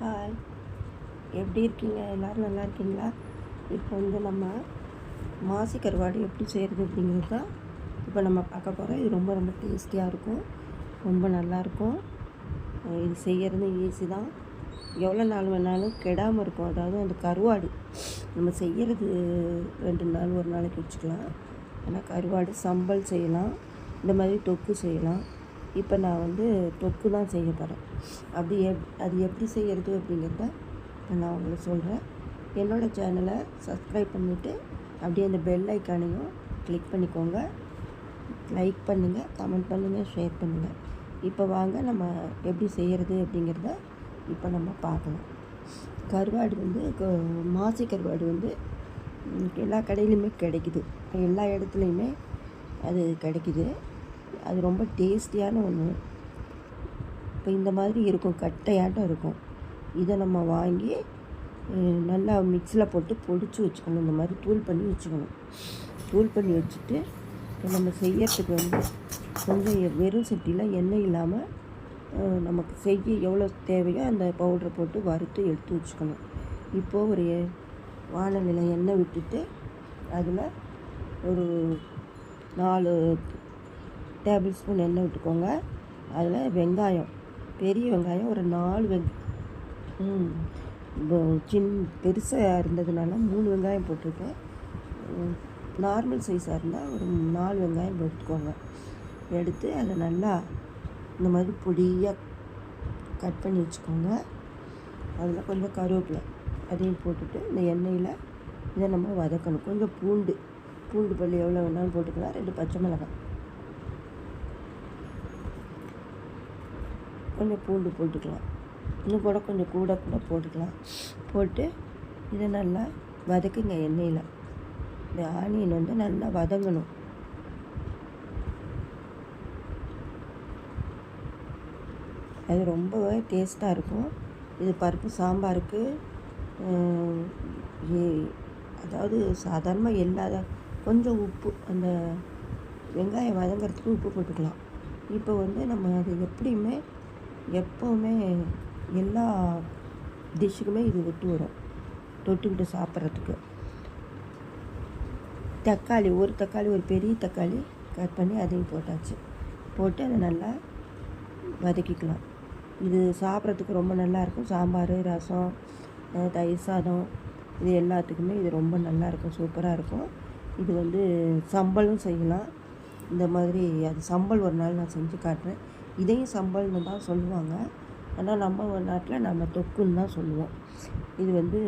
Hi. எப்படி இருக்கீங்க? எல்லோரும் நல்லா இருக்கீங்களா? இப்போ வந்து நம்ம மாசி கருவாடு எப்படி செய்கிறது அப்படிங்கிறது தான் இப்போ நம்ம பார்க்க போகிறோம் இது ரொம்ப ரொம்ப டேஸ்டியாக இருக்கும். ரொம்ப நல்லாயிருக்கும் இது செய்கிறது ஈஸி தான். எவ்வளோ நாள் வேணாலும் கெடாமல் இருக்கும். அதாவது அந்த கருவாடு நம்ம செய்கிறது ரெண்டு நாள் ஒரு நாளைக்கு வச்சுக்கலாம். ஆனால் கருவாடு சம்பல் செய்யலாம். இந்த மாதிரி தொக்கு செய்யலாம். இப்போ நான் வந்து தொக்கு தான் செய்ய போகிறேன் அப்படி எப் அது எப்படி செய்கிறது அப்படிங்கிறத நான் உங்களுக்கு சொல்கிறேன் என்னோடய சேனலை சப்ஸ்கிரைப் பண்ணிவிட்டு அப்படியே அந்த பெல் ஐக்கானையும் கிளிக் பண்ணிக்கோங்க. லைக் பண்ணுங்கள் கமெண்ட் பண்ணுங்கள் ஷேர் பண்ணுங்கள் இப்போ வாங்க நம்ம எப்படி செய்கிறது அப்படிங்கிறத இப்போ நம்ம பார்க்கலாம். கருவாடு வந்து மாசி கருவாடு வந்து எல்லா கடையிலையுமே கிடைக்குது. எல்லா இடத்துலையுமே அது கிடைக்குது. அது ரொம்ப டேஸ்டியான ஒன்று இப்போ இந்த மாதிரி இருக்கும் கட்டையாட்டம் இருக்கும். இதை நம்ம வாங்கி நல்லா மிக்ஸியில் போட்டு பொடிச்சு வச்சுக்கணும். இந்த மாதிரி தூள் பண்ணி வச்சுக்கணும். தூள் பண்ணி வச்சுட்டு இப்போ நம்ம செய்யறதுக்கு வந்து கொஞ்சம் எ- வெறும் சட்டியில் எண்ணெய் இல்லாமல் நமக்கு செய்ய எவ்வளோ தேவையோ அந்த பவுடரை போட்டு வறுத்து எடுத்து வச்சுக்கணும். இப்போது ஒரு எ- எண்ணெய் விட்டுட்டு அதில் ஒரு நாலு டேபிள் ஸ்பூன் எண்ணெய் விட்டுக்கோங்க. அதில் வெங்காயம் பெரிய வெங்காயம் ஒரு நாலு வெங் சின் பெருசாக இருந்ததுனால மூணு வெங்காயம் போட்டிருக்கேன். நார்மல் சைஸாக இருந்தால் ஒரு நாலு வெங்காயம் எடுத்துக்கோங்க எடுத்து அதை நல்லா இந்த மாதிரி பொடியாக கட் பண்ணி வச்சுக்கோங்க. அதில் கொஞ்சம் கருவேப்பிலை அதையும் போட்டுட்டு இந்த எண்ணெயில் இதை நம்ம வதக்கணும். கொஞ்சம் பூண்டு பூண்டு பள்ளி எவ்வளோ வேணாலும் போட்டுக்கலாம். ரெண்டு பச்சை மிளகாய். கொஞ்சம் பூண்டு போட்டுக்கலாம். இன்னும் கூட கொஞ்சம் கூட கூட போட்டுக்கலாம். போட்டு இதை நல்லா வதக்குங்க எண்ணெயில். இந்த ஆனியன் வந்து நல்லா வதங்கணும். அது ரொம்பவே டேஸ்ட்டாக இருக்கும். இது பருப்பு சாம்பாருக்கு ஏ- அதாவது சாதாரணமாக இல்லாத கொஞ்சம் உப்பு அந்த வெங்காயம் வதங்கிறதுக்கு உப்பு போட்டுக்கலாம். இப்போ வந்து நம்ம அது எப்படியுமே எப்போவுமே எல்லா டிஷ்ஷுக்குமே இது ஒத்து வரும். தொட்டுக்கிட்டு சாப்பிட்றதுக்கு. தக்காளி ஒரு தக்காளி ஒரு பெரிய தக்காளி கட் பண்ணி அதையும் போட்டாச்சு. போட்டு அதை நல்லா வதக்கிக்கலாம். இது சாப்பிட்றதுக்கு ரொம்ப நல்லா இருக்கும். சாம்பார் ரசம் தயிர் சாதம் இது எல்லாத்துக்குமே இது ரொம்ப நல்லா இருக்கும். சூப்பராக இருக்கும். இது வந்து சம்பலும் செய்யலாம். இந்த மாதிரி அது சம்பல் ஒரு நாள் நான் செஞ்சு காட்டுறேன். இதையும் சம்பல்னு தான் சொல்லுவாங்க. ஆனால் நம்ம நாட்டில் நம்ம தொக்குன்னு தான் சொல்லுவோம். இது வந்து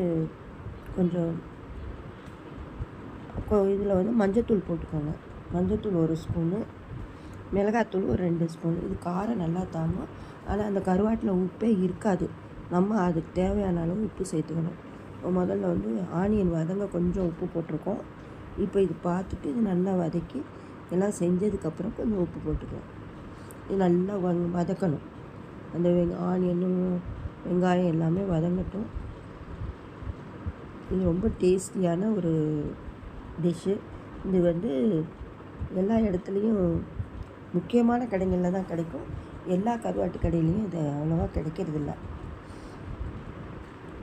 கொஞ்சம் இதில் வந்து மஞ்சத்தூள் போட்டுக்கோங்க. மஞ்சத்தூள் ஒரு ஸ்பூனு மிளகாத்தூள் ஒரு ரெண்டு ஸ்பூன். இது காரம் நல்லா தாங்கும். ஆனால் அந்த கருவாட்டில் உப்பே இருக்காது. நம்ம அதுக்கு தேவையான அளவு உப்பு சேர்த்துக்கணும். இப்போ முதல்ல வந்து ஆனியன் வதங்க கொஞ்சம் உப்பு போட்டிருக்கோம். இப்போ இது பார்த்துட்டு இது நல்லா வதக்கி எல்லாம் செஞ்சதுக்கப்புறம் கொஞ்சம் உப்பு போட்டுக்கலாம். இது நல்லா வங் வதக்கணும். அந்த வெங் ஆனியனும் வெங்காயம் எல்லாமே வதங்கட்டும். இது ரொம்ப டேஸ்டியான ஒரு டிஷ்ஷு. இது வந்து எல்லா இடத்துலையும் முக்கியமான கடைகளில் தான் கிடைக்கும். எல்லா கருவாட்டு கடையிலையும் இது அவ்வளோவா கிடைக்கிறதில்ல.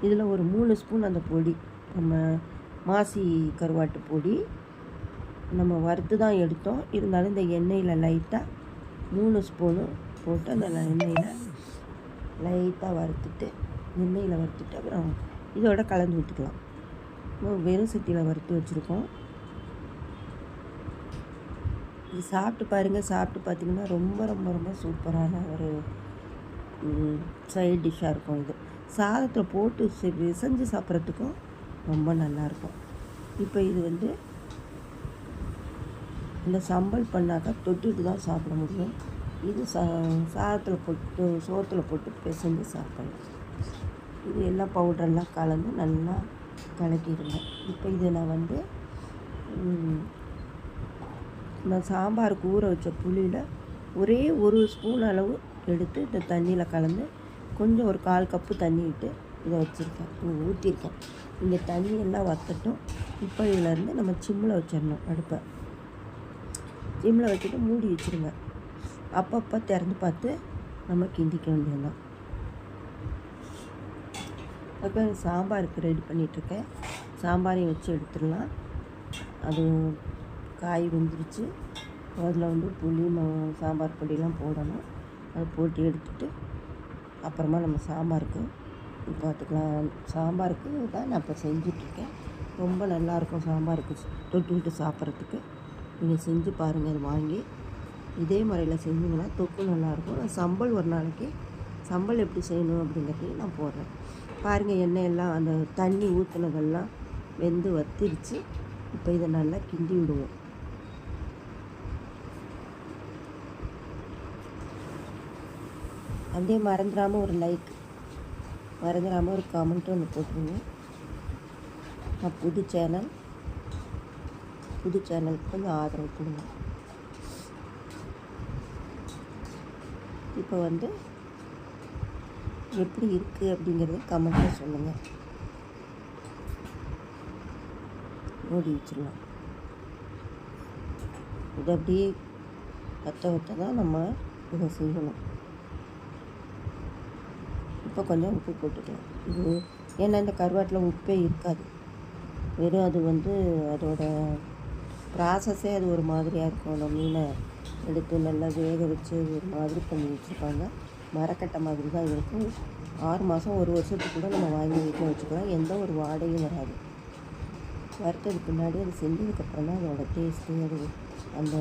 இதில் ஒரு மூணு ஸ்பூன் அந்த பொடி. நம்ம மாசி கருவாட்டு பொடி. நம்ம வறுத்து தான் எடுத்தோம். இருந்தாலும் இந்த எண்ணெயில் லைட்டாக மூணு ஸ்பூனும் போட்டு அந்த எண்ணெயில் லைட்டாக வறுத்துட்டு எண்ணெயில் வறுத்துட்டு அப்புறம் இதோட கலந்து விட்டுக்கலாம் வெறும் சட்டியில் வறுத்து வச்சுருக்கோம். இது சாப்பிட்டு பாருங்கள் சாப்பிட்டு பார்த்தீங்கன்னா ரொம்ப ரொம்ப ரொம்ப சூப்பரான ஒரு சைட் டிஷ்ஷாக இருக்கும் இது. சாதத்தில் போட்டு செ- சாப்பிட்றதுக்கும் ரொம்ப நல்லாயிருக்கும் இப்போ இது வந்து இந்த சம்பல் பண்ணாக்கா தொட்டுட்டு தான் சாப்பிட முடியும். இது சா சாதத்தில் போட்டு சோத்தில் போட்டு பிசைஞ்சு சாப்பிடலாம். இது எல்லாம் பவுடரெல்லாம் கலந்து நல்லா கலக்கிடுங்க. இப்போ இதை நான் வந்து நான் சாம்பாருக்கு ஊற வச்ச புளியில் ஒரே ஒரு ஸ்பூன் அளவு எடுத்து இந்த தண்ணியில் கலந்து கொஞ்சம் ஒரு கால் கப்பு தண்ணி விட்டு இதை வச்சுருக்கேன். ஊற்றிருக்கேன் இந்த தண்ணியெல்லாம் வத்தட்டும். இப்போ இதிலேருந்து நம்ம சிம்மில் வச்சிடணும் அடுப்பை. சிம்மில் வச்சுட்டு மூடி வச்சுருங்க. அப்பப்போ திறந்து பார்த்து நம்ம கிண்டிக்க வேண்டியதுதான். அப்போ சாம்பாருக்கு ரெடி பண்ணிகிட்ருக்கேன் சாம்பாரையும் வச்சு எடுத்துடலாம். அது காய் வெந்துருச்சு. அதில் வந்து புளி ம- சாம்பார் பொடியெலாம் போடணும். அதை போட்டு எடுத்துட்டு அப்புறமா நம்ம சாம்பாருக்கு பார்த்துக்கலாம். சாம்பாருக்கு தான் நான் இப்போ செஞ்சிட்ருக்கேன் ரொம்ப நல்லாயிருக்கும் சாம்பாருக்கு தொட்டுக்கிட்டு சாப்பிட்றதுக்கு. நீங்கள் செஞ்சு பாருங்கள் இது வாங்கி. இதே முறையில் செஞ்சிங்கன்னா தொக்கு நல்லாயிருக்கும். நான் சம்பல் ஒரு நாளைக்கு சம்பல் எப்படி செய்யணும் அப்படிங்கிறதையும் நான் போடுறேன். பாருங்கள் எண்ணெய் எல்லாம் அந்த தண்ணி ஊற்றுனதெல்லாம் வெந்து வத்திருச்சு. இப்போ இதை நல்லா கிண்டி விடுவோம். அப்படியே மறந்துடாமல் ஒரு லைக் மறந்துடாமல் ஒரு கமெண்ட்டு ஒன்று போட்டுருங்க. நான் புது சேனல் புது சேனலுக்கு கொஞ்சம் ஆதரவு கொடுங்க. இப்போ வந்து எப்படி இருக்குது அப்படிங்கிறத கமெண்ட்டில் சொல்லுங்கள் மூடி வச்சிடலாம். இது அப்படியே பற்ற வத்த தான் நம்ம இதை செய்யணும். இப்போ கொஞ்சம் உப்பு போட்டுக்கலாம். இது ஏன்னா இந்த கருவாட்டில் உப்பே இருக்காது. வெறும் அது வந்து அதோட ப்ராசஸே அது ஒரு மாதிரியாக இருக்கும். அந்த மீனை எடுத்து நல்லா வேக வச்சு ஒரு மாதிரி பண்ணி வச்சுருப்பாங்க. மரக்கட்டை மாதிரி தான் இருக்கும். ஆறு மாதம் ஒரு வருஷத்துக்கு கூட நம்ம வாங்கி வீட்டில் வச்சுக்கலாம். எந்த ஒரு வாடையும் வராது. வறுத்ததுக்கு பின்னாடி அது செஞ்சதுக்கப்புறம் தான் அதோட டேஸ்ட்டு அது அந்த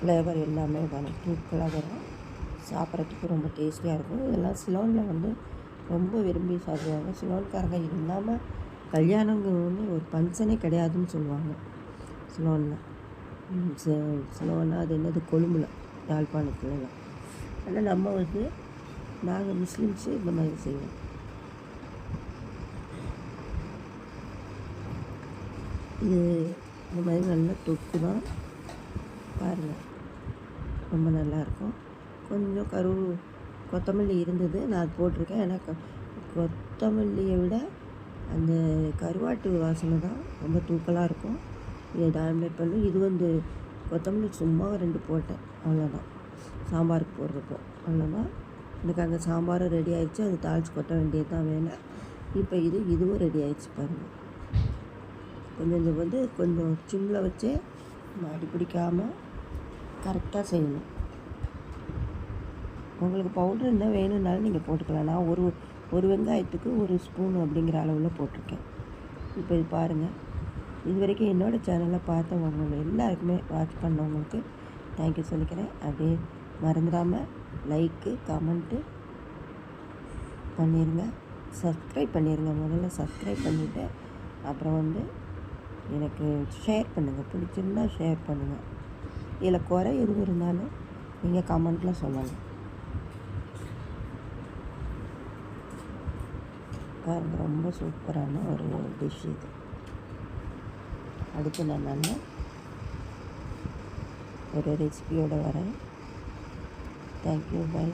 ஃப்ளேவர் எல்லாமே வரும். தூக்கலாக வரும். சாப்பிட்றதுக்கு ரொம்ப டேஸ்டியாக இருக்கும். இதெல்லாம் சிலோனில் வந்து ரொம்ப விரும்பி சாப்பிடுவாங்க. சிலோன்காரங்க இல்லாமல் கல்யாணங்கிறது ஒரு ஃபங்க்ஷனே கிடையாதுன்னு சொல்லுவாங்க. சிலோனில் சிலோன்னா அது என்னது? கொழும்புல யாழ்ப்பாணத்துலலாம் ஆனால் நம்ம வந்து நாங்கள் முஸ்லீம்ஸு இந்த மாதிரி செய்வோம். இது இந்த மாதிரி நல்லா தொக்கு தான் பாருங்கள் ரொம்ப நல்லாயிருக்கும். கொஞ்சம் கரு கொத்தமல்லி இருந்தது நான் அது போட்டிருக்கேன். ஏன்னா கொத்தமல்லியை விட அந்த கருவாட்டு வாசனை தான் ரொம்ப தூக்கலாக இருக்கும். இதை டாமினேட் பண்ணி இது வந்து கொத்தமல்லி சும்மா ரெண்டு போட்டேன் அவ்வளோதான் சாம்பாருக்கு போடுறப்போ அவ்வளோதான் எனக்கு அங்கே சாம்பாரும் ரெடி ஆகிடுச்சு அது தாளித்து கொட்ட வேண்டியது தான் வேணும் இப்போ இது இதுவும் ரெடி ஆகிடுச்சு பாருங்கள் கொஞ்சம் இது வந்து கொஞ்சம் சிம்மில் வச்சே நம்ம அடி பிடிக்காமல் கரெக்டாக செய்யணும். உங்களுக்கு பவுட்ரு என்ன வேணும்னாலும் நீங்கள் போட்டுக்கலாம். நான் ஒரு ஒரு வெங்காயத்துக்கு ஒரு ஸ்பூன் அப்படிங்கிற அளவில் போட்டிருக்கேன். இப்போ இது பாருங்கள் இது வரைக்கும் என்னோடய சேனலை பார்த்தவங்க எல்லாருக்குமே வாட்ச் பண்ணவங்களுக்கு தேங்க்யூ சொல்லிக்கிறேன். அப்படியே மறந்துடாமல் லைக்கு கமெண்ட்டு பண்ணிடுங்க சப்ஸ்கிரைப் பண்ணிடுங்க முதல்ல சப்ஸ்கிரைப் பண்ணிவிட்டு அப்புறம் வந்து எனக்கு ஷேர் பண்ணுங்கள் பிடிச்சிருந்தா ஷேர் பண்ணுங்கள் இதில் குறை எதுவும் இருந்தாலும் நீங்கள் கமெண்ட்டில் சொல்லலாம். பாருங்க ரொம்ப சூப்பரான ஒரு டிஷ் இது. அடுத்து நான் நல்ல ஒரு ரெசிபியோடு வரேன். Thank you bye